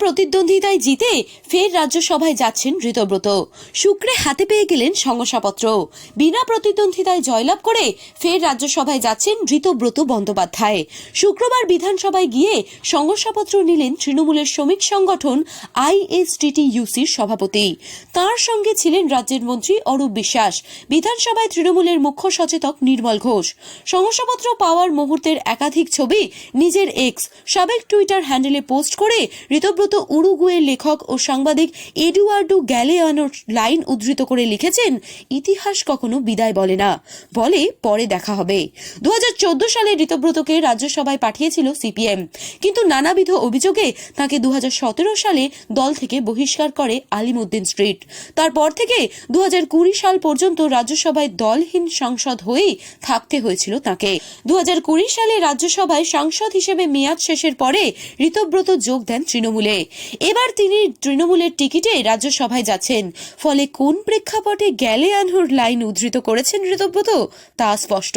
প্রতিদ্বন্দ্বিতায় জিতে ফের রাজ্যসভায় যাচ্ছেন ঋতব্রত। শুক্রে হাতে পেয়ে গেলেন শংসাপত্র। বিনা প্রতিদ্বন্দ্বিতায় জয়লাভ করে ফের রাজ্যসভায় যাচ্ছেন ঋতব্রত বন্দ্যোপাধ্যায়। শুক্রবার বিধানসভায় গিয়ে শংসাপত্র নিলেন তৃণমূলের শ্রমিক সংগঠন আইএসটিটি ইউসির সভাপতি। তার সঙ্গে ছিলেন রাজ্যের মন্ত্রী অরূপ বিশ্বাস। বিধানসভায় তৃণমূলের মুখ্য সচেতক নির্মল ঘোষ। শংসাপত্র পাওয়ার মুহূর্তের একাধিক ছবি নিজের এক্স সাবেক টুইটার হ্যান্ডেলে পোস্ট করে ঋতব্রত উরুগুয়ের লেখক ও সাংবাদিক এডুয়ার্ডো গ্যালেয়ানোর লাইন উদ্ধৃত করে লিখেছেন, ইতিহাস কখনো বিদায় বলে না, বলে পরে দেখা হবে। দু হাজার চোদ্দ সালে ঋতব্রতকে রাজ্যসভায় পাঠিয়েছিল সিপিএম, কিন্তু নানাবিধ অভিযোগে তাকে দু হাজার সতেরো সালে দল থেকে বহিষ্কার করে আলিমুদ্দিন স্ট্রিট। তারপর থেকে দু হাজার কুড়ি সাল পর্যন্ত রাজ্যসভায় দলহীন সাংসদ হয়েই থাকতে হয়েছিল তাকে। দু হাজার কুড়ি সালে রাজ্যসভায় সাংসদ হিসেবে মেয়াদ শেষের পরে ঋতব্রত যোগ দেন তৃণমূলে। এবার তিনি তৃণমূলের টিকিটে রাজ্যসভায় যাচ্ছেন। ফলে কোন প্রেক্ষাপটে গ্যালে আনহুর লাইন উদ্ধৃত করেছেন ঋতব্রত, তা স্পষ্ট।